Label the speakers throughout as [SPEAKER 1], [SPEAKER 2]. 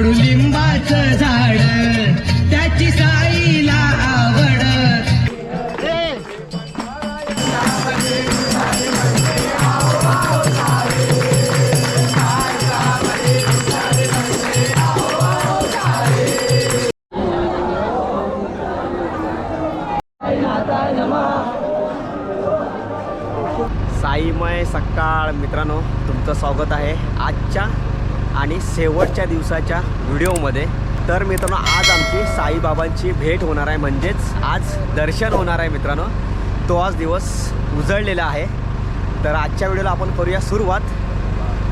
[SPEAKER 1] कडुलिंबाचं झाड त्याची साईला आवड.
[SPEAKER 2] साईमय सकाळ मित्रांनो तुमचं स्वागत आहे आजच्या आणि शेवटच्या दिवसाच्या व्हिडिओमध्ये. तर मित्रांनो आज आमची साईबाबांची भेट होणार आहे. म्हणजेच आज दर्शन होणार आहे मित्रांनो. तो आज दिवस उजळलेला आहे. तर आजच्या व्हिडिओला आपण करूया सुरुवात.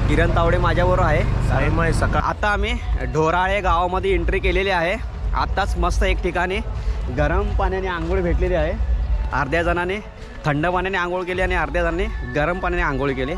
[SPEAKER 2] किरण तावडे माझ्याबरोबर आहे. साईमय सकाळ आता आम्ही ढोराळे गावामध्ये एंट्री केलेली आहे. आत्ताच मस्त एक ठिकाणी गरम पाण्याने आंघोळ भेटलेली आहे. अर्ध्या जणाने थंड पाण्याने आंघोळ केली आणि अर्ध्या जणांनी गरम पाण्याने आंघोळ केली.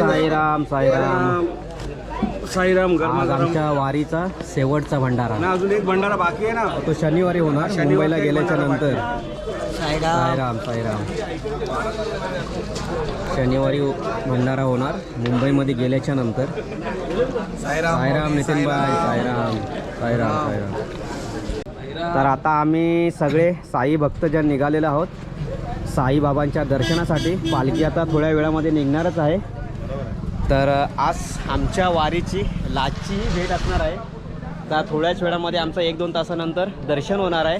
[SPEAKER 2] साईराम साईराम
[SPEAKER 3] साईराम.
[SPEAKER 2] आज
[SPEAKER 3] गरमागरम
[SPEAKER 2] आमच्या वारीचा शेवटचा भंडारा.
[SPEAKER 3] ना अजून एक भंडारा बाकी आहे ना?
[SPEAKER 2] तो शनिवारी होणार
[SPEAKER 3] शनिवारचा
[SPEAKER 2] मुंबईला
[SPEAKER 3] एक
[SPEAKER 2] गेल्याच्या
[SPEAKER 3] भंडारा
[SPEAKER 2] नंतर. साईराम. साईराम शनिवारी भंडारा होणार मुंबईमध्ये गेल्याच्यानंतर. साईराम. नितीन भाई साईराम साईराम. साईराम. तर आता आम्ही सगळे साई भक्तजन निघालेलो आहोत. साईबाबांच्या दर्शनासाठी. पालखी आता थोड्या वेळामध्ये निघणारच आहे. तर आज आमच्या वारीची लाचची भेट असणार आहे तर थोड्याच वेळामध्ये आमचं एक दोन तासानंतर दर्शन होणार आहे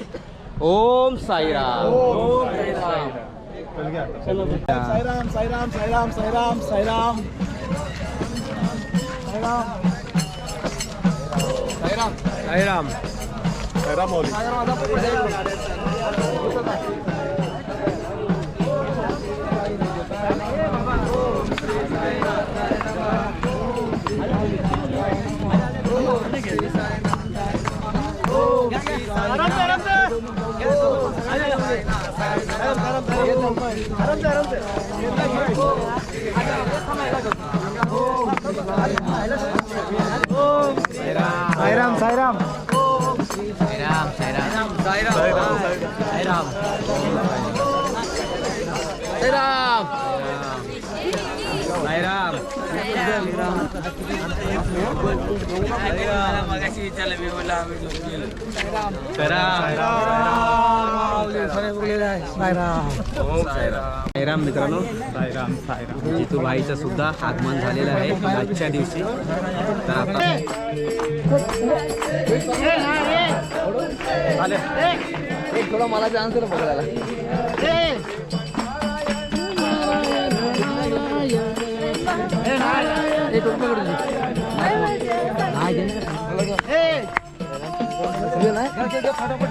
[SPEAKER 2] ओम साईराम चलो बेटा.
[SPEAKER 3] साईराम साईराम साईराम साईराम साईराम साईराम साईराम साईराम साईराम साईराम. साईराम
[SPEAKER 2] साईराम. साईराम साईराम. सायराम मित्रांनो.
[SPEAKER 3] सायराम सायराम
[SPEAKER 2] जितू सुद्धा आगमन झालेलं आहे आजच्या दिवशी. तर आता
[SPEAKER 1] मला चान्स बघायला ফটাফট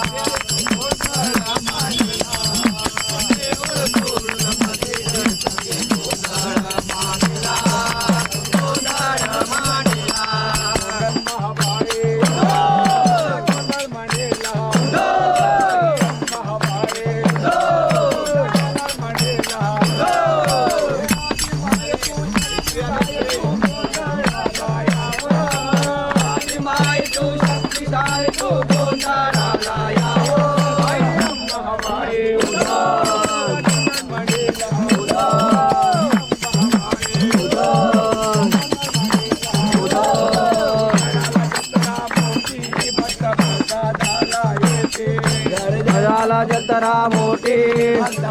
[SPEAKER 1] अंतरा मोठी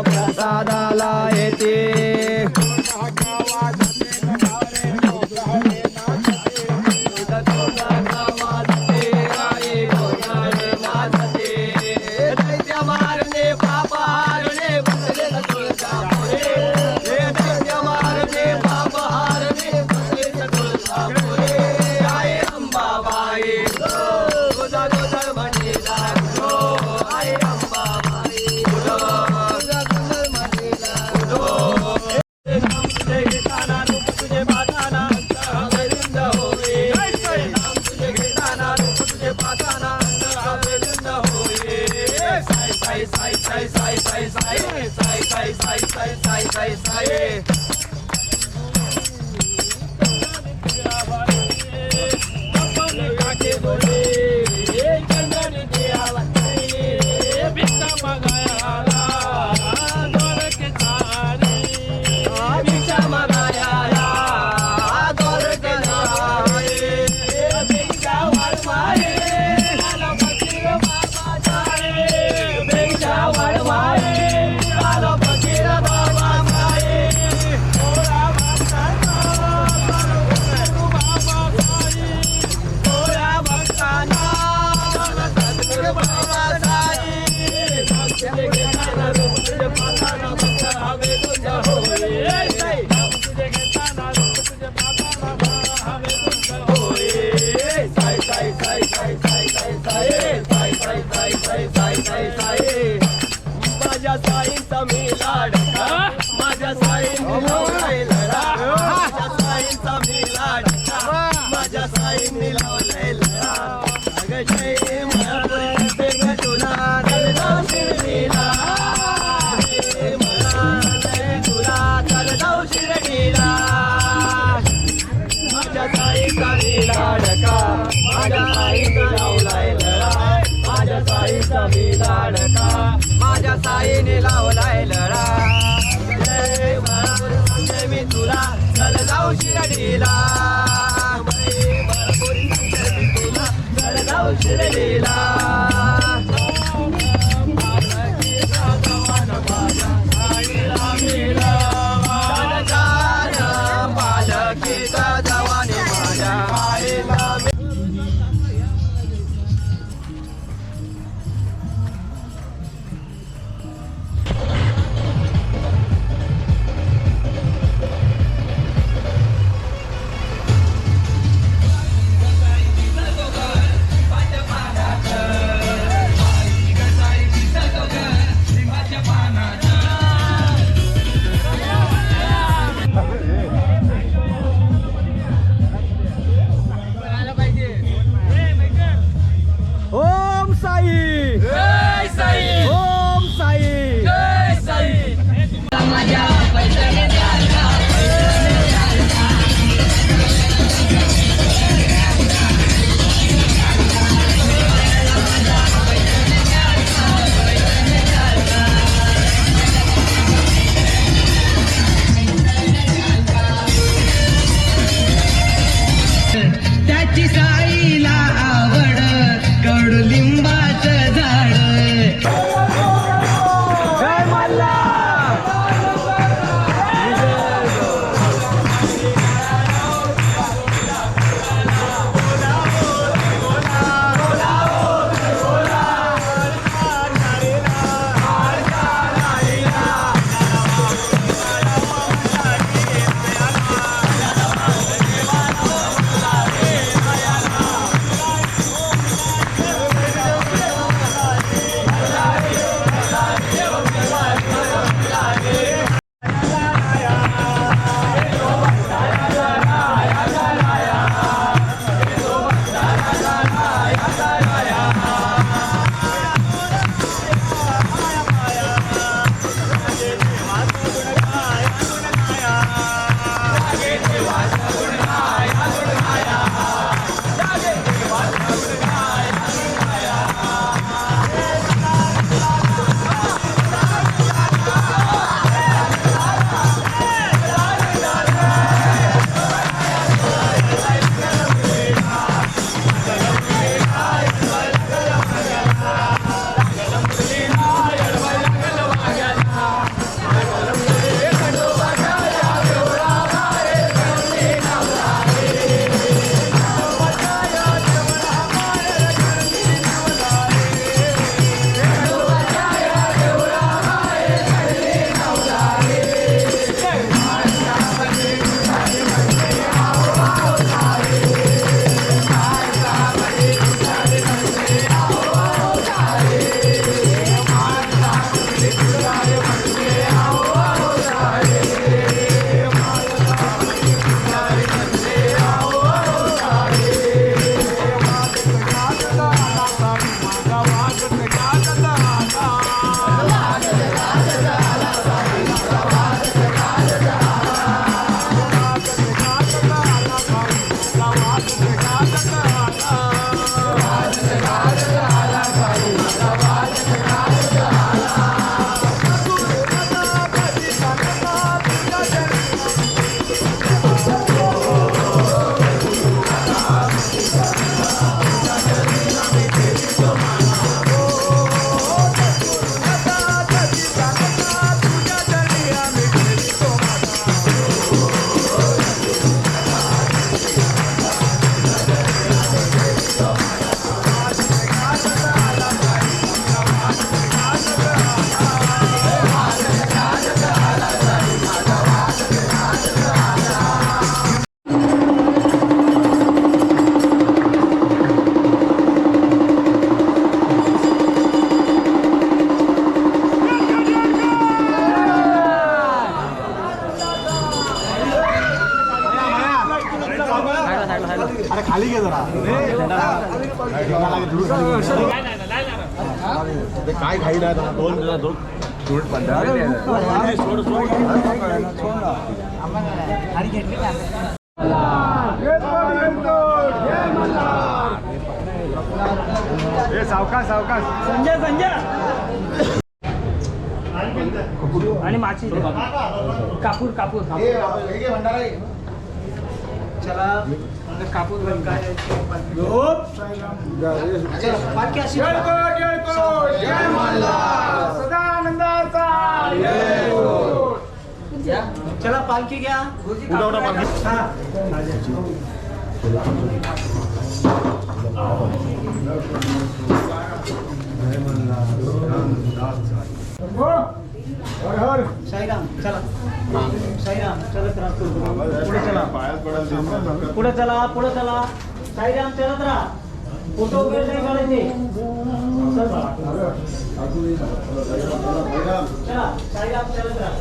[SPEAKER 1] प्रसादाला येते. आहे. आईने लावलाय लढा मी तुला. चल जाऊ शिरणीला तुला. चल जाऊ
[SPEAKER 4] शिरणीला कापूर कापूर चला. कापूर बंद काय चला पालखी घ्या. साईराम चला. साईराम चलत राहा पुढे चला. पुढे चला पुढे चला. साईराम चलत राहा. फोटो वगैरे नाही काढायचे. चल. बाळा. चला. साईराम चलत राहा.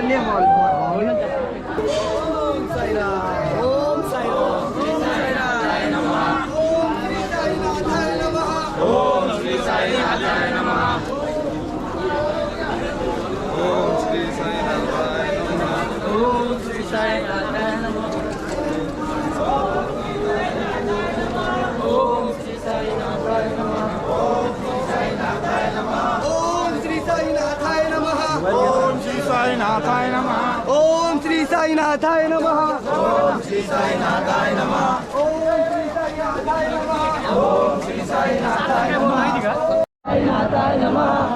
[SPEAKER 1] ओम श्री साईनाथाय नमः
[SPEAKER 3] ओम श्री साईनाथाय नमः
[SPEAKER 1] ओम श्री साईनाथाय नमः ओम श्री साईनाथाय नमः साईनाथाय नमः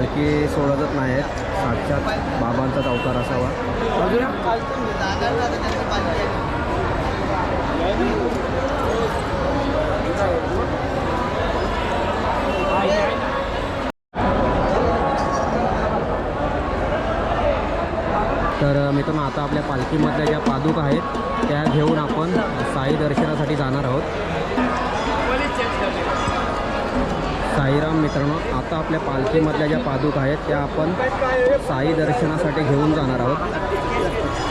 [SPEAKER 2] तर पालखी सोडतच नाही आहेत. साक्षात बाबांचाच अवतार असावा. तर मित्रांनो आता आपल्या पालखीमधल्या ज्या पादुक आहेत त्या घेऊन आपण साई दर्शनासाठी जाणार आहोत साईराम मित्रांनो आता आपल्या पालखीमधल्या ज्या पादुक आहेत त्या आपण साई दर्शनासाठी घेऊन जाणार आहोत.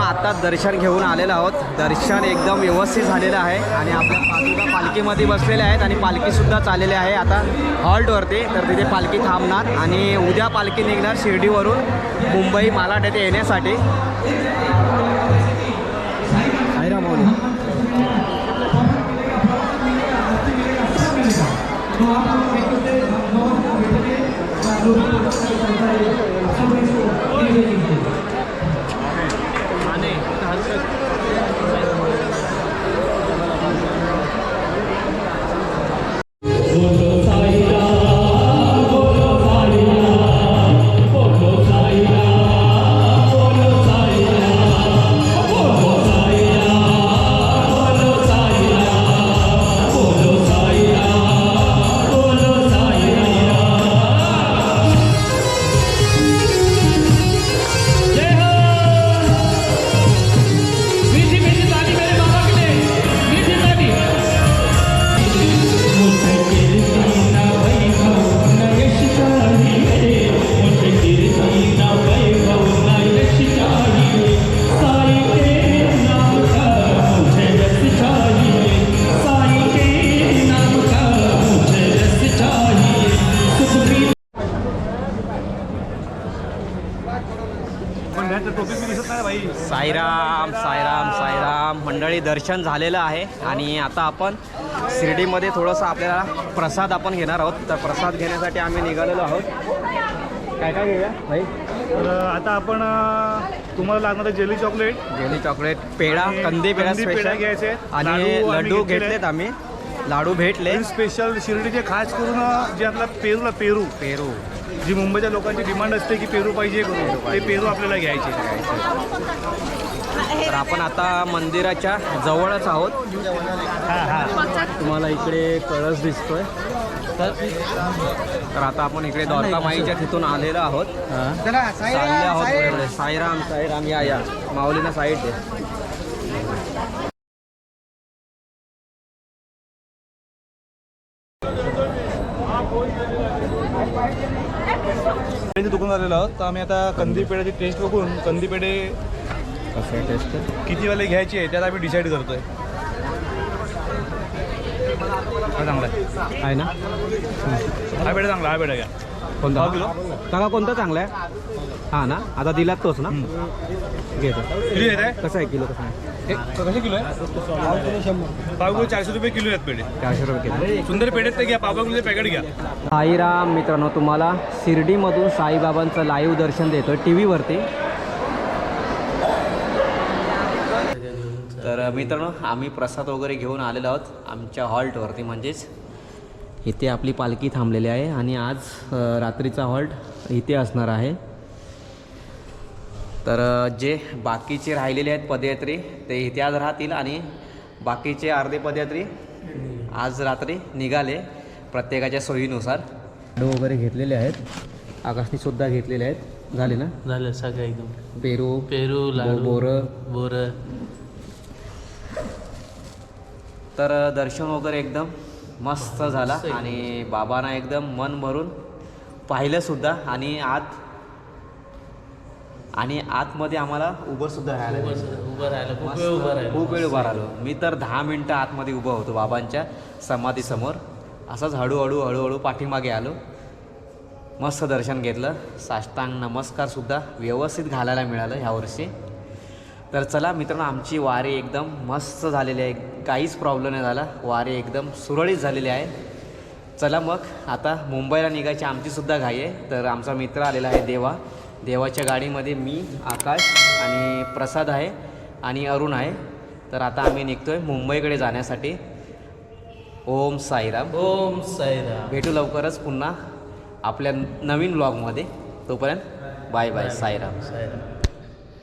[SPEAKER 2] अ, आता दर्शन घेऊन आलेलो आहोत. दर्शन एकदम व्यवस्थित झालेलं आहे आणि आपल्या पादुका पालखीमध्ये बसलेल्या आहेत आणि पालखीसुद्धा चाललेली आहे आता हॉल्टवरती तर तिथे पालखी थांबणार आणि उद्या पालखी निघणार शिर्डीवरून मुंबई मालाड येथे येण्यासाठी. साईराम दर्शन झालेलं आहे आणि आता आपण शिर्डीमध्ये थोडंसं आपल्याला प्रसाद आपण घेणार आहोत. तर प्रसाद घेण्यासाठी आम्ही निघालेलो आहोत. काय काय घेऊया भाई?
[SPEAKER 3] तर आता आपण तुम्हाला लागणार
[SPEAKER 2] jelly chocolate.
[SPEAKER 3] Jelly
[SPEAKER 2] chocolate peda
[SPEAKER 3] kandi peda
[SPEAKER 2] peda
[SPEAKER 3] घ्यायचे.
[SPEAKER 2] आणि लड्डू घेतलेत आम्ही. लाडू भेटले.
[SPEAKER 3] स्पेशल शिर्डीचे खास करून जे आपला पेरूला पेरू.
[SPEAKER 2] पेरू.
[SPEAKER 3] जी मुंबईच्या लोकांची डिमांड असते की पेरू पाहिजे करून. ते पेरू आपल्याला घ्यायचे.
[SPEAKER 2] तर आपण आता मंदिराच्या जवळच आहोत. तुम्हाला इकडे कळस दिसतोय. तर आता आपण इकडे द्वारका माईच्या तिथून आलेलो आहोत. चालले आहोत साईराम साईराम या या. माऊलीना साईड दे.
[SPEAKER 3] दुकान आलेलो आहोत. तर आम्ही आता कंदी पेढ्याची टेस्ट बघून कंदी पेढे
[SPEAKER 2] कसं आहे टेस्ट
[SPEAKER 3] किती वाले घ्यायचे आहे त्यात आम्ही डिसाईड करतोय. हा चांगला आहे.
[SPEAKER 2] आहे ना?
[SPEAKER 3] हा पेढा चांगला हा पेढा घ्या.
[SPEAKER 2] कोणता?
[SPEAKER 3] किलो?
[SPEAKER 2] काका कोणता चांगला आहे? हा ना? आता दिलात तोच ना? घेतो.
[SPEAKER 3] किती घेत आहे?
[SPEAKER 2] कसं आहे किलो कसं आहे?
[SPEAKER 3] कसे किलो आहे? पाव किलो चारशे रुपये किलो आहेत पेढे.
[SPEAKER 2] चारशे रुपये किलो.
[SPEAKER 3] सुंदर पेढे आहेत ते घ्या पाव पाव किलोचे पॅकेट घ्या.
[SPEAKER 2] साईराम मित्रांनो तुम्हाला शिर्डीमधून साईबाबांचं लाईव्ह दर्शन देतो टी व्हीवरती तर मित्रांनो आम्ही प्रसाद वगैरे घेऊन आलेलो आहोत आमच्या हॉल्टवरती म्हणजेच. इथे आपली पालखी थांबलेली आहे आणि आज रात्रीचा हॉल्ट इथे असणार आहे. तर जे बाकीचे राहिलेले आहेत पदयात्री ते इथे आज राहतील आणि बाकीचे अर्धे पदयात्री आज रात्री निघाले प्रत्येकाच्या सोयीनुसार. लाडू वगैरे घेतलेले आहेत. आकाशनी सुद्धा घेतलेले आहेत. झाले ना?
[SPEAKER 5] झालं सगळं एकदम.
[SPEAKER 2] पेरू
[SPEAKER 5] पेरू लाडू
[SPEAKER 2] बोरं.
[SPEAKER 5] बोर.
[SPEAKER 2] तर दर्शन वगैरे एकदम मस्त झाला आणि बाबांना एकदम मन भरून पाहिलं सुद्धा आणि आत आणि आतमध्ये आम्हाला उभं सुद्धा राहायला
[SPEAKER 5] खूप वेळ उभं राहिलं.
[SPEAKER 2] खूप वेळ उभा राहिलो. मी तर दहा मिनटं आतमध्ये उभं होतो बाबांच्या समाधीसमोर. असंच हळूहळू हळूहळू पाठीमागे आलो. मस्त दर्शन घेतलं. साष्टांग नमस्कारसुद्धा व्यवस्थित घालायला मिळालं ह्यावर्षी तर चला मित्रांनो आमची वारी एकदम मस्त झालेली आहे. काहीच प्रॉब्लेम नाही झाला. वारी एकदम सुरळीत झालेली आहे चला मग आता मुंबईला निघायची आमचीसुद्धा घाई आहे. तर आमचा मित्र आलेला आहे देवा. देवाच्या गाडीमध्ये मी आकाश आणि प्रसाद आहे आणि अरुण आहे. तर आता आम्ही निघतोय मुंबईकडे जाण्यासाठी. ओम साईराम.
[SPEAKER 5] ओम साईराम.
[SPEAKER 2] भेटू लवकरच पुन्हा आपल्या नवीन ब्लॉगमध्ये तोपर्यंत बाय बाय साईराम.
[SPEAKER 5] साईराम.